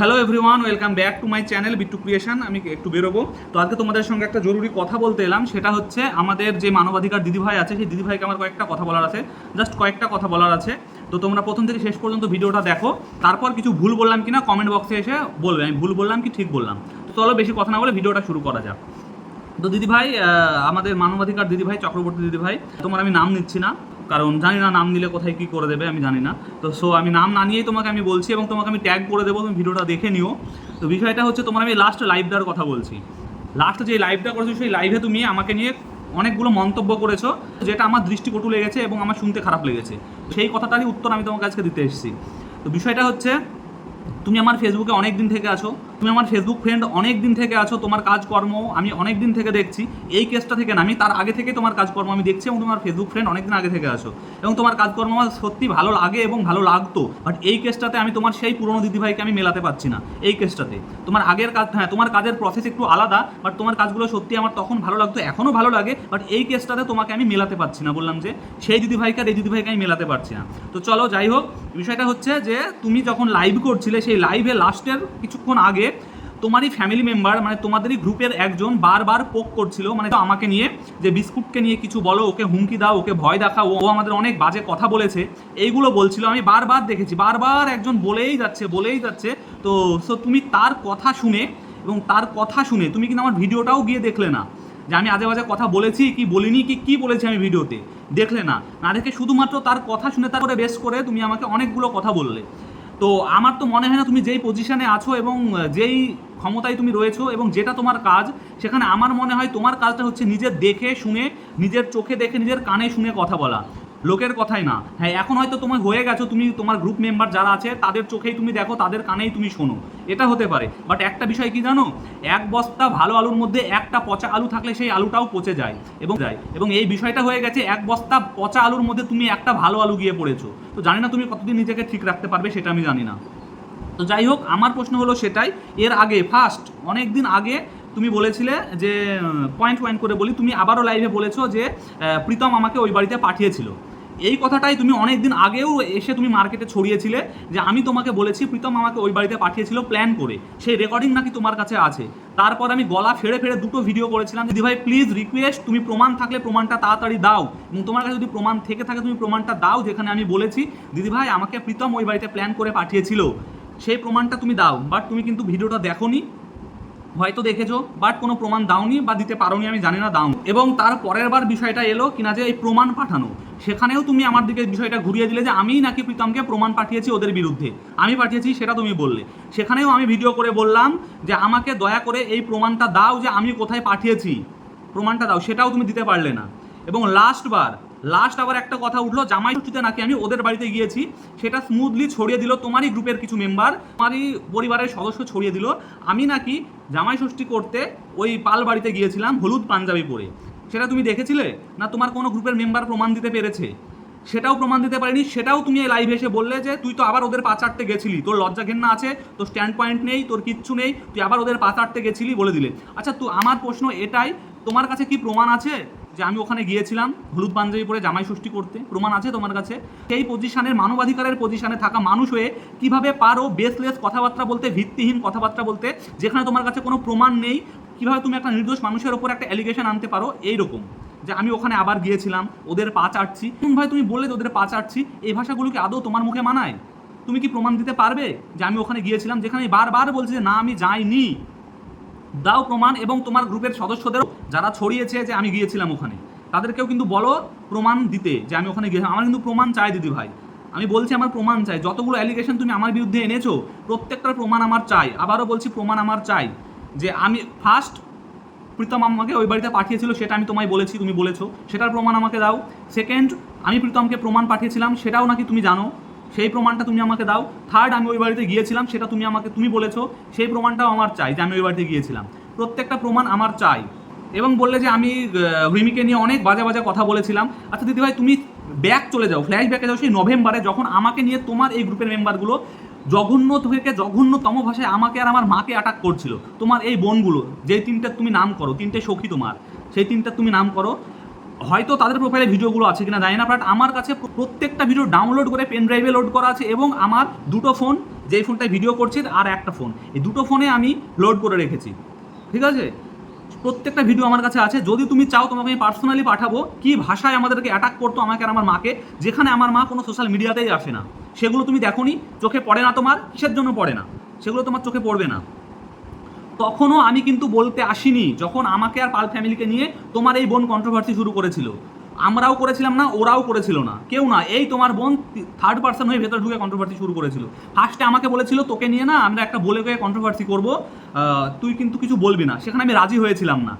Hello everyone welcome back to my channel Bittu creation আমি একটু বেরোবো। তো আজকে তোমাদের সঙ্গে একটা জরুরি কথা বলতে এলাম, সেটা হচ্ছে আমাদের যে মানবাধিকার দিদিভাই আছে, সেই দিদিভাইকে আমার কয়েকটা কথা বলার আছে। জাস্ট কয়েকটা কথা বলার আছে। তো তোমরা প্রথম থেকে শেষ পর্যন্ত ভিডিওটা দেখো। তারপর কিছু ভুল বললাম কিনা কমেন্ট বক্সে এসে বলবে। আমি ভুল বললাম কি ঠিক বললাম? তো চলো বেশি কথা না বলে ভিডিওটা শুরু করা যাক। তো দিদিভাই আমাদের মানবাধিকার দিদিভাই, চক্রবর্তী দিদিভাই, তোমার আমি নাম নিচ্ছি না। কারণ জানি না নাম নিলে কোথায় কি করে দেবে, আমি জানি না। তো সো আমি নাম না নিয়েই তোমাকে আমি বলছি এবং তোমাকে আমি ট্যাগ করে দেবো, তুমি ভিডিওটা দেখে নিও। তো বিষয়টা হচ্ছে তোমার আমি লাস্ট লাইভটার কথা বলছি। লাস্ট যে লাইভটা করেছ, সেই লাইভে তুমি আমাকে নিয়ে অনেকগুলো মন্তব্য করেছ, যেটা আমার দৃষ্টিকটু লেগেছে এবং আমার শুনতে খারাপ লেগেছে। সেই কথাটারই উত্তর আমি তোমাকে আজকে দিতে এসেছি। তো বিষয়টা হচ্ছে তুমি আমার ফেসবুকে অনেক দিন থেকে আছো, তুমি আমার ফেসবুক ফ্রেন্ড অনেক দিন থেকে আছো, তোমার কাজকর্ম আমি অনেক দিন থেকে দেখছি, এই কেসটা থেকে না, আমি তার আগে থেকে তোমার কাজকর্ম আমি দেখছি এবং তোমার ফেসবুক ফ্রেন্ড অনেক দিন আগে থেকে আছো। এবং তোমার কাজকর্ম আমার সত্যি ভালো লাগে এবং ভালো লাগতো বাট এই কেসটাতে আমি তোমার সেই পুরনো দিদিভাইকে আমি মেলাতে পারছি না, এই কেসটাতে তোমার আগের কাজ হ্যাঁ তোমার কাজের প্রসেস একটু আলাদা বাট তোমার কাজগুলো সত্যি আমার তখন ভালো লাগতো, এখনও ভালো লাগে বাট এই কেসটাতে তোমাকে আমি মেলাতে পারছি না, বললাম যে সেই দিদিভাইকে আর এই দিদিভাইকে আমি মেলাতে পারছি না। তো চলো যাই হোক, বিষয়টা হচ্ছে যে তুমি যখন লাইভ করছিলে সেই লাইভে লাস্টের কিছুক্ষণ আগে তোমারই ফ্যামিলি মেম্বার মানে তোমাদেরই গ্রুপের একজন বারবার পোক করছিল মানে আমাকে নিয়ে যে বিস্কুটকে নিয়ে কিছু বলো, ওকে হুমকি দাও, ওকে ভয় দেখাও, ও আমাদের অনেক বাজে কথা বলেছে। এইগুলো বলছিল, আমি বারবার দেখেছি, বারবার একজন বলেই যাচ্ছে বলেই যাচ্ছে। তো সো তুমি তার কথা শুনে এবং তার কথা শুনে, তুমি কিন্তু আমার ভিডিওটাও গিয়ে দেখলে না। যে আমি আজে বাজে কথা বলেছি কি বলিনি, কি কি বলেছি আমি ভিডিওতে, দেখলে না। না দেখে শুধুমাত্র তার কথা শুনে তারপরে বেশ করে তুমি আমাকে অনেকগুলো কথা বললে। তো আমার তো মনে হয় না তুমি যেই পজিশনে আছো এবং যেই ক্ষমতায় তুমি রয়েছো এবং যেটা তোমার কাজ, সেখানে আমার মনে হয় তোমার কাজটা হচ্ছে নিজের দেখে শুনে, নিজের চোখে দেখে, নিজের কানে শুনে কথা বলা। লোকের কথাই না। হ্যাঁ এখন হয়তো তোমার হয়ে গেছো, তুমি তোমার গ্রুপ মেম্বার যারা আছে, তাদের চোখেই তুমি দেখো, তাদের কানেই তুমি শোনো। এটা হতে পারে। বাট একটা বিষয় কি জানো? এক বস্তা ভালো আলুর মধ্যে একটা পচা আলু থাকলে সেই আলুটাও পচে যায় এবং যায়। এবং এই বিষয়টা হয়ে গেছে, এক বস্তা পচা আলুর মধ্যে তুমি একটা ভালো আলু গিয়ে পড়েছো। তো জানি না তুমি কতদিন নিজেকে ঠিক রাখতে পারবে, সেটা আমি জানি না। তো যাই হোক, আমার প্রশ্ন হলো সেটাই। এর আগে ফার্স্ট অনেক দিন আগে তুমি বলেছিলে যে পয়েন্ট পয়েন্ট করে বলি, তুমি আবারও লাইভে বলেছ যে প্রীতম আমাকে ওই বাড়িতে পাঠিয়েছিল। এই কথাটাই তুমি অনেক দিন আগেও এসে তুমি মার্কেটে ছড়িয়েছিলে যে আমি তোমাকে বলেছি, প্রীতম আমাকে ওই বাড়িতে পাঠিয়েছিল প্ল্যান করে। সেই রেকর্ডিং নাকি তোমার কাছে আছে। তারপর আমি গলা ফেড়ে ফেড়ে দুটো ভিডিও করেছিলাম দিদি ভাই প্লিজ রিকোয়েস্ট তুমি প্রমাণ থাকলে প্রমাণটা তাড়াতাড়ি দাও। এবং তোমার কাছে যদি প্রমাণ থেকে থাকে, তুমি প্রমাণটা দাও যেখানে আমি বলেছি, দিদি ভাই, আমাকে প্রীতম ওই বাড়িতে প্ল্যান করে পাঠিয়েছিল। সেই প্রমাণটা তুমি দাও। বাট তুমি কিন্তু ভিডিওটা দেখোনি। হয়তো দেখেছ বাট কোনো প্রমাণ দাওনি বা দিতে পারোনি, আমি জানি না দাও এবং তার পরের বার বিষয়টা এলো কিনা যে, এই প্রমাণ পাঠানো। সেখানেও তুমি আমার দিকে বিষয়টা ঘুরিয়ে দিলে যে আমিই নাকি প্রীতমকে প্রমাণ পাঠিয়েছি ওদের বিরুদ্ধে। আমি পাঠিয়েছি, সেটা তুমি বললে। সেখানেও আমি ভিডিও করে বললাম যে আমাকে দয়া করে এই প্রমাণটা দাও যে আমি কোথায় পাঠিয়েছি। প্রমাণটা দাও, সেটাও তুমি দিতে পারলে না। এবং লাস্ট বার লাস্ট আবার একটা কথা উঠল, জামাই ষষ্ঠীতে নাকি আমি ওদের বাড়িতে গিয়েছি, সেটা স্মুথলি ছড়িয়ে দিল তোমারই গ্রুপের কিছু মেম্বার তোমারই পরিবারের সদস্য ছড়িয়ে দিল। আমি নাকি জামাই ষষ্ঠী করতে ওই পাল বাড়িতে গিয়েছিলাম, হলুদ পাঞ্জাবি পরে। সেটা তুমি দেখেছিলে? না তোমার কোনো গ্রুপের মেম্বার প্রমাণ দিতে পেরেছে? সেটাও প্রমাণ দিতে পারিনি, সেটাও তুমি এই লাইভে এসে বললে যে তুই তো আবার ওদের পা চাটতে গেছিলি, তোর লজ্জা ঘেন্না আছে, তোর স্ট্যান্ড পয়েন্ট নেই, তোর কিচ্ছু নেই, তুই আবার ওদের পা চাটতে গেছিলি বলে দিলে। আচ্ছা তো আমার প্রশ্ন এটাই, তোমার কাছে কি প্রমাণ আছে যে আমি ওখানে গিয়েছিলাম, হলুদ পাঞ্জাবি পরে জামাই ষষ্ঠী করতে? প্রমাণ আছে তোমার কাছে? সেই পজিশনের মানবাধিকারের পজিশনে থাকা মানুষ হয়ে কীভাবে পারো বেসলেস কথাবার্তা বলতে, ভিত্তিহীন কথাবার্তা বলতে, যেখানে তোমার কাছে কোনো প্রমাণ নেই কীভাবে তুমি একটা নির্দোষ মানুষের ওপর একটা অ্যালিগেশন আনতে পারো? এইরকম। যে আমি ওখানে আবার গিয়েছিলাম, ওদের পা চাটছি। ভাই, তুমি বললে ওদের পা চাটছি, এই ভাষাগুলোকে আদৌ তোমার মুখে মানায়? তুমি কি প্রমাণ দিতে পারবে যে আমি ওখানে গিয়েছিলাম, যেখানে বারবার বলছি যে না, আমি যাইনি? দাও প্রমাণ এবং তোমার গ্রুপের সদস্যদের যারা ছড়িয়েছে যে আমি গিয়েছিলাম ওখানে, তাদেরকেও কিন্তু বলো প্রমাণ দিতে যে আমি ওখানে গিয়েছিলাম। আমার কিন্তু প্রমাণ চাই দিদি ভাই। আমি বলছি আমার প্রমাণ চাই। যতগুলো অ্যালিগেশন তুমি আমার বিরুদ্ধে এনেছো, প্রত্যেকটার প্রমাণ আমার চাই। আবারও বলছি, প্রমাণ আমার চাই। যে আমি ফার্স্ট প্রীতম আমাকে ওই বাড়িতে পাঠিয়েছিল, সেটা আমি তোমায় বলেছি, তুমি বলেছ। সেটার প্রমাণ আমাকে দাও। সেকেন্ড আমি প্রীতমকে প্রমাণ পাঠিয়েছিলাম, সেটাও নাকি তুমি জানো। সেই প্রমাণটা তুমি আমাকে দাও। থার্ড আমি ওই বাড়িতে গিয়েছিলাম, সেটা তুমি আমাকে, তুমি বলেছ। সেই প্রমাণটাও আমার চাই যে আমি ওই বাড়িতে গিয়েছিলাম। প্রত্যেকটা প্রমাণ আমার চাই। এবং বললে যে আমি রিমিকে নিয়ে অনেক বাজে বাজে কথা বলেছিলাম। আচ্ছা দিদিভাই, তুমি ব্যাক চলে যাও ফ্ল্যাশ ব্যাকে যাও, সেই নভেম্বরে যখন আমাকে নিয়ে তোমার এই গ্রুপের মেম্বারগুলো জঘন্য থেকে জঘন্যতম ভাষায় আমাকে আর আমার মাকে অ্যাটাক করছিল। তোমার এই বোনগুলো যে তিনটে তুমি নাম করো, তিনটে সখী তোমার, সেই তিনটে তুমি নাম করো, হয়তো তাদের প্রোফাইলে ভিডিওগুলো আছে কিনা জানি না বাট আমার কাছে প্রত্যেকটা ভিডিও ডাউনলোড করে পেন ড্রাইভে লোড করা আছে এবং আমার দুটো ফোন যেই ফোনটায় ভিডিও করছি আর একটা ফোন এই দুটো ফোনে আমি লোড করে রেখেছি। ঠিক আছে? প্রত্যেকটা ভিডিও আমার কাছে আছে। যদি তুমি চাও তোমাকে আমি পার্সোনালি পাঠাবো কি ভাষায় আমাদেরকে অ্যাটাক করতো আমাকে আর আমার মাকে, যেখানে আমার মা কোনো সোশ্যাল মিডিয়াতেই আসে না। সেগুলো তুমি দেখোনি, চোখে পড়ে না তোমার, কিসের জন্য পড়ে না? সেগুলো তোমার চোখে পড়বে না। তখনও আমি কিন্তু বলতে আসিনি, যখন আমাকে আর পাল ফ্যামিলিকে নিয়ে তোমার এই বোন কন্ট্রোভার্সি শুরু করেছিল। আমরাও করেছিলাম না, ওরাও করেছিল না। কেউ না, এই তোমার বোন থার্ড পার্সন হয়ে ভেতরে ঢুকে কন্ট্রোভার্সি শুরু করেছিল। ফার্স্টে আমাকে বলেছিল, তোকে নিয়ে না আমরা একটা বলে গিয়ে কন্ট্রোভার্সি করব তুই কিন্তু কিছু বলবি না। সেখানে আমি রাজি হয়েছিলাম না।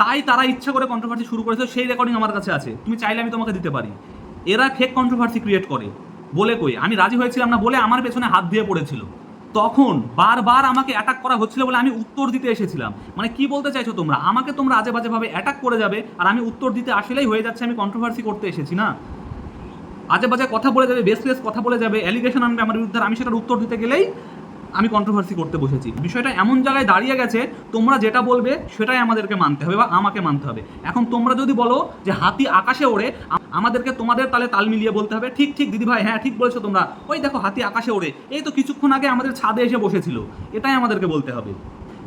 তাই তারা ইচ্ছা করে কন্ট্রোভার্সি শুরু করেছিল সেই রেকর্ডিং আমার কাছে আছে। তুমি চাইলে আমি তোমাকে দিতে পারি। এরা ফেক কন্ট্রোভার্সি ক্রিয়েট করে। বলে কই? আমি রাজি হয়েছিলাম না বলে আমার পেছনে হাত দিয়ে পড়েছিল। তখন বারবার আমাকে অ্যাটাক করা হচ্ছিল বলে আমি উত্তর দিতে এসেছিলাম। মানে কি বলতে চাইছো তোমরা? আমাকে তোমরা আজে বাজেভাবে অ্যাটাক করে যাবে আর আমি উত্তর দিতে আসলেই হয়ে যাচ্ছে, আমি কন্ট্রোভার্সি করতে এসেছি, না? আজে বাজে কথা বলে যাবে বেসলেস কথা বলে যাবে অ্যালিগেশন আনবে আমার বিরুদ্ধে আমি সেটার উত্তর দিতে গেলেই আমি কন্ট্রোভার্সি করতে বসেছি। বিষয়টা এমন জায়গায় দাঁড়িয়ে গেছে, তোমরা যেটা বলবে সেটাই আমাদেরকে মানতে হবে বা আমাকে মানতে হবে। এখন তোমরা যদি বলো যে হাতি আকাশে ওড়ে আমাদেরকে তোমাদের তালে তাল মিলিয়ে বলতে হবে, ঠিক ঠিক দিদি ভাই হ্যাঁ ঠিক বলেছ তোমরা। ওই দেখো হাতি আকাশে ওড়ে। এই তো কিছুক্ষণ আগে আমাদের ছাদে এসে বসেছিল। এটাই আমাদেরকে বলতে হবে।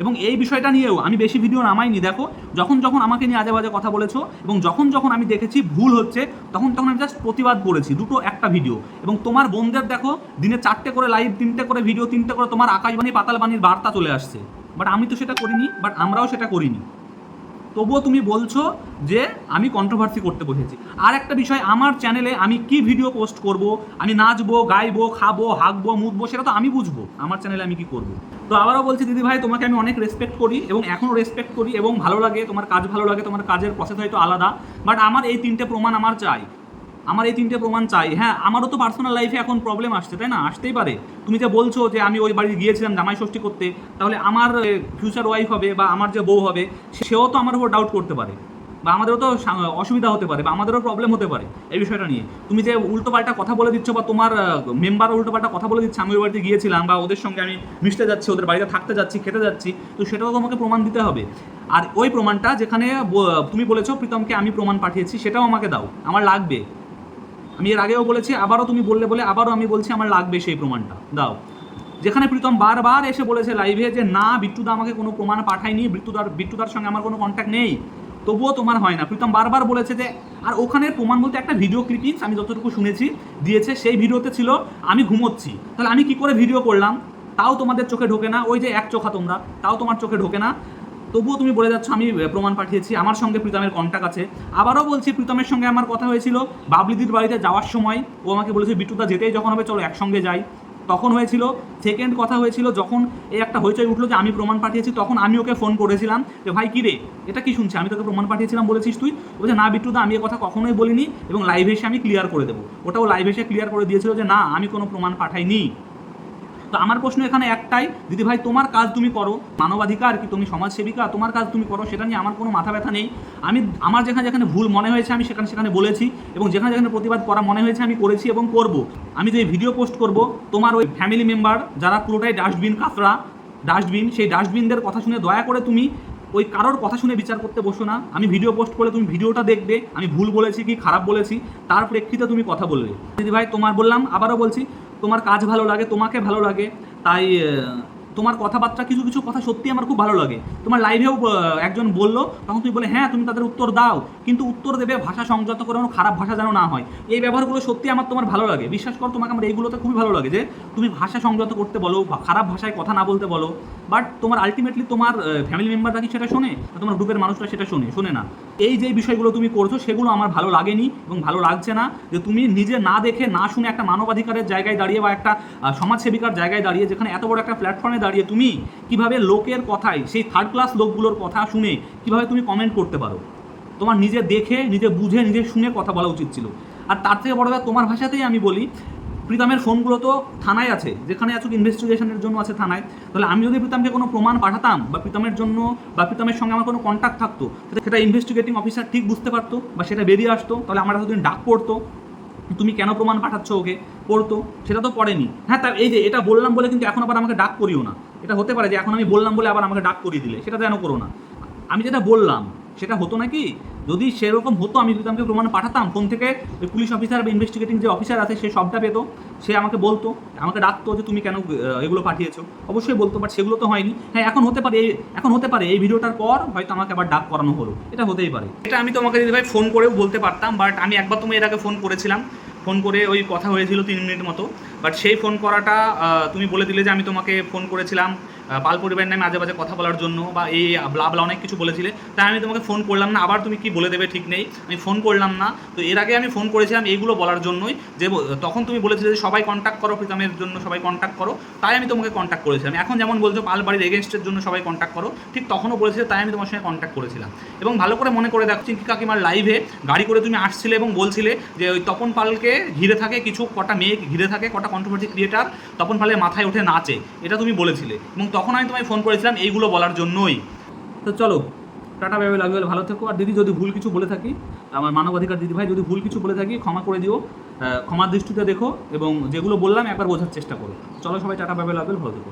এবং এই বিষয়টা নিয়েও আমি বেশি ভিডিও নামাইনি, দেখো। যখন যখন আমাকে নিয়ে আজে বাজে কথা বলেছ এবং যখন যখন আমি দেখেছি ভুল হচ্ছে, তখন তখন আমি জাস্ট প্রতিবাদ করেছি, দুটো একটা ভিডিও। এবং তোমার বোনদের দেখো, দিনে চারটে করে লাইভ তিনটে করে ভিডিও তিনটে করে তোমার আকাশবাণী, পাতালবাণীর বার্তা চলে আসছে। বাট আমি তো সেটা করিনি বাট আমরাও সেটা করিনি। তবুও তুমি বলছো যে আমি কন্ট্রোভার্সি করতে বসেছি। আর একটা বিষয়, আমার চ্যানেলে আমি কি ভিডিও পোস্ট করব? আমি নাচবো, গাইবো, খাব, হাঁকবো, মুতবো, সেটা তো আমি বুঝব। আমার চ্যানেলে আমি কি করব? তো আবারও বলছি, দিদি ভাই, তোমাকে আমি অনেক রেসপেক্ট করি এবং এখনও রেসপেক্ট করি এবং ভালো লাগে, তোমার কাজ ভালো লাগে, তোমার কাজের প্রসেস হয়তো আলাদা বাট আমার এই তিনটে প্রমাণ আমার চাই। আমার এই তিনটে প্রমাণ চাই। হ্যাঁ আমারও তো পার্সোনাল লাইফে এখন প্রবলেম আসছে, তাই না? আসতেই পারে। তুমি যে বলছো যে আমি ওই বাড়ি গিয়েছিলাম জামাই ষষ্ঠী করতে, তাহলে আমার ফিউচার ওয়াইফ হবে বা আমার যে বউ হবে সেও তো আমার উপর ডাউট করতে পারে। বা আমাদেরও তো অসুবিধা হতে পারে বা আমাদেরও প্রবলেম হতে পারে এই বিষয়টা নিয়ে। তুমি যে উল্টোপাল্টা কথা বলে দিচ্ছ বা তোমার মেম্বার উল্টোপাল্টা কথা বলে দিচ্ছে, আমি ওই বাড়িতে গিয়েছিলাম বা ওদের সঙ্গে আমি মিশতে যাচ্ছি, ওদের বাড়িতে থাকতে যাচ্ছি, খেতে যাচ্ছি, তো সেটাও তোমাকে প্রমাণ দিতে হবে। আর ওই প্রমাণটা যেখানে তুমি বলেছ, প্রীতমকে আমি প্রমাণ পাঠিয়েছি, সেটাও আমাকে দাও, আমার লাগবে। আমি এর আগেও বলেছি, আবারও তুমি বললে বলে আবারও আমি বলছি, আমার লাগবে সেই প্রমাণটা, দাও। যেখানে প্রীতম বারবার এসে বলেছে লাইভে যে, না, বিট্টুদা আমাকে কোনো প্রমাণ পাঠায়নি, বিট্টুদার বিট্টুদার সঙ্গে আমার কোনো কন্ট্যাক্ট নেই। তবুও তোমার হয় না। প্রীতম বারবার বলেছে যে, আর ওখানের প্রমাণ বলতে একটা ভিডিও ক্লিপিংস আমি যতটুকু শুনেছি, দিয়েছে, সেই ভিডিওতে ছিল, আমি ঘুমোচ্ছি। তাহলে আমি কি করে ভিডিও করলাম? তাও তোমাদের চোখে ঢোকে না। ওই যে এক চোখা তোমরা, তাও তোমার চোখে ঢোকে না। তবুও তুমি বলে যাচ্ছ, আমি প্রমাণ পাঠিয়েছি। আমার সঙ্গে প্রীতমের কন্ট্যাক্ট আছে। আবারও বলছি, প্রীতমের সঙ্গে আমার কথা হয়েছিল। বাবলিদির বাড়িতে যাওয়ার সময় ও আমাকে বলেছে, বিটুদা যেতেই যখন হবে, চলো একসঙ্গে যাই। তখন হয়েছিল সেকেন্ড কথা হয়েছিল, যখন এই একটা হইচই উঠল যে আমি প্রমাণ পাঠিয়েছি, তখন আমি ওকে ফোন করেছিলাম যে, ভাই, কী রে? এটা কি শুনছি? আমি তোকে প্রমাণ পাঠিয়েছিলাম বলেছিস তুই? বলছে, না বিট্টুদা আমি এ কথা কখনোই বলিনি এবং লাইভ এসে আমি ক্লিয়ার করে দেবো। ওটাও লাইভ এসে ক্লিয়ার করে দিয়েছিল যে, না, আমি কোনো প্রমাণ পাঠাইনি। তো আমার প্রশ্ন এখানে একটাই, দিদি ভাই, তোমার কাজ তুমি করো। মানবাধিকার কি তুমি সমাজসেবিকা? তোমার কাজ তুমি করো, সেটা নিয়ে আমার কোনো মাথা ব্যথা নেই। আমি, আমার যেখানে যেখানে ভুল মনে হয়েছে, আমি সেখানে সেখানে বলেছি এবং যেখানে যেখানে প্রতিবাদ করা মনে হয়েছে, আমি করেছি এবং করব। আমি যে ভিডিও পোস্ট করব, তোমার ওই ফ্যামিলি মেম্বার যারা পুরোটাই ডাস্টবিন কাঁকড়া ডাস্টবিন সেই ডাস্টবিনদের কথা শুনে দয়া করে তুমি ওই কারোর কথা শুনে বিচার করতে বসো না। আমি ভিডিও পোস্ট করে তুমি ভিডিওটা দেখবে, আমি ভুল বলেছি কি খারাপ বলেছি, তার প্রেক্ষিতে তুমি কথা বলবে। দিদি ভাই, তোমার বললাম, আবারও বলছি তোমার কাজ ভালো লাগে তোমাকে ভালো লাগে তাই তোমার কথাবার্তা কিছু কিছু কথা সত্যি আমার খুব ভালো লাগে। তোমার লাইভেও একজন বলল, তখন তুমি বলে হ্যাঁ তুমি তাদের উত্তর দাও। কিন্তু উত্তর দেবে ভাষা সংযত করে কোনো খারাপ ভাষা যেন না হয়। এই ব্যবহারগুলো সত্যি আমার তোমার ভালো লাগে। বিশ্বাস করো, তোমাকে আমার এইগুলোতে খুবই ভালো লাগে যে, তুমি ভাষা সংযত করতে বলো খারাপ ভাষায় কথা না বলতে বলো। বাট তোমার আলটিমেটলি তোমার ফ্যামিলি মেম্বাররা কি সেটা শোনে তোমার গ্রুপের মানুষরা সেটা শোনে? শোনে না। এই যে বিষয়গুলো তুমি করছ, সেগুলো আমার ভালো লাগেনি এবং ভালো লাগছে না যে, তুমি নিজে না দেখে, না শুনে একটা মানবাধিকারের জায়গায় দাঁড়িয়ে বা একটা সমাজসেবিকার জায়গায় দাঁড়িয়ে যেখানে এত বড় একটা প্ল্যাটফর্মে দাঁড়িয়ে তুমি কীভাবে লোকের কথায়, সেই থার্ড ক্লাস লোকগুলোর কথা শুনে কীভাবে তুমি কমেন্ট করতে পারো? তোমার নিজে দেখে, নিজে বুঝে, নিজে শুনে কথা বলা উচিত ছিল। আর তার থেকে বড় তোমার ভাষাতেই আমি বলি, প্রীতমের ফোনগুলো তো থানায় আছে, যেখানে আছো ইনভেস্টিগেশনের জন্য আছে থানায়। তাহলে আমি যদি প্রীতমকে কোনো প্রমাণ পাঠাতাম, বা প্রীতমের জন্য, বা প্রীতমের সঙ্গে আমার কোনো কন্ট্যাক্ট থাকতো সেটা ইনভেস্টিগেটিং অফিসার ঠিক বুঝতে পারতো, বা সেটা বেরিয়ে আসতো। তাহলে আমার এতদিন ডাক পড়তো। তুমি কেন প্রমাণ পাঠাচ্ছ ওকে? পড়তো, সেটা তো পড়েনি। হ্যাঁ তা এই যে এটা বললাম বলে কিন্তু এখন আবার আমাকে ডাক করিও না। এটা হতে পারে যে এখন আমি বললাম বলে আবার আমাকে ডাক করিয়ে দিলে, সেটা যেন করো না। আমি যেটা বললাম, সেটা হতো নাকি? যদি সেরকম হতো, আমি যদি আমাকে প্রমাণ পাঠাতাম ফোন থেকে ওই পুলিশ অফিসার বা ইনভেস্টিগেটিং যে অফিসার আছে, সে সবটা পেতো, সে আমাকে বলতো, আমাকে ডাকতো যে তুমি কেন এগুলো পাঠিয়েছো। অবশ্যই বলতো বাট সেগুলো তো হয়নি। হ্যাঁ এখন হতে পারে এই- এখন হতে পারে এই ভিডিওটার পর হয়তো আমাকে আবার ডাক করানো হলো। এটা হতেই পারে। এটা আমি তোমাকে দিদি ভাই ফোন করেও বলতে পারতাম বাট আমি একবার তুমি এর আগে ফোন করেছিলাম। ফোন করে ওই কথা হয়েছিল তিন মিনিট মতো। বাট সেই ফোন করাটা তুমি বলে দিলে যে আমি তোমাকে ফোন করেছিলাম। পাল পরিবারের নামে আজে বাজে কথা বলার জন্য বা এই ব্লা ব্লা অনেক কিছু বলেছিলে। তাই আমি তোমাকে ফোন করলাম না, আবার তুমি কি বলে দেবে ঠিক নেই। আমি ফোন করলাম না। তো এর আগে আমি ফোন করেছিলাম এইগুলো বলার জন্যই। যে তখন তুমি বলেছিলে যে সবাই কন্ট্যাক্ট করো প্রীতমের জন্য, সবাই কন্ট্যাক্ট করো। তাই আমি তোমাকে কন্ট্যাক্ট করেছিলাম। এখন যেমন বলছো, পাল বাড়ির এগেনস্টের জন্য সবাই কন্ট্যাক্ট করো। ঠিক তখনও বলেছিলে, তাই আমি তোমার সঙ্গে কন্ট্যাক্ট করেছিলাম। এবং ভালো করে মনে করে দেখো চিঙ্কি কাকিমার লাইভে গাড়ি করে তুমি আসছিলে এবং বলছিলে যে ওই তপন পালকে ঘিরে থাকে কিছু, কটা মেয়ে ঘিরে থাকে, কটা কন্ট্রোভার্সি ক্রিয়েটার তপন পালের মাথায় উঠে নাচে। এটা তুমি বলেছিলে। এবং তখন আমি তোমায় ফোন করেছিলাম এইগুলো বলার জন্যই। তো চলো, টাটা ভেবে লাগবে ভালো থেকো। আর দিদি, যদি ভুল কিছু বলে থাকি, আমার মানবাধিকার দিদি ভাই যদি ভুল কিছু বলে থাকি, ক্ষমা করে দিও। ক্ষমার দৃষ্টিতে দেখো এবং যেগুলো বললাম একবার বোঝার চেষ্টা করো। চলো সবাই, টাটা ভেবে লাগবে ভালো থেকো।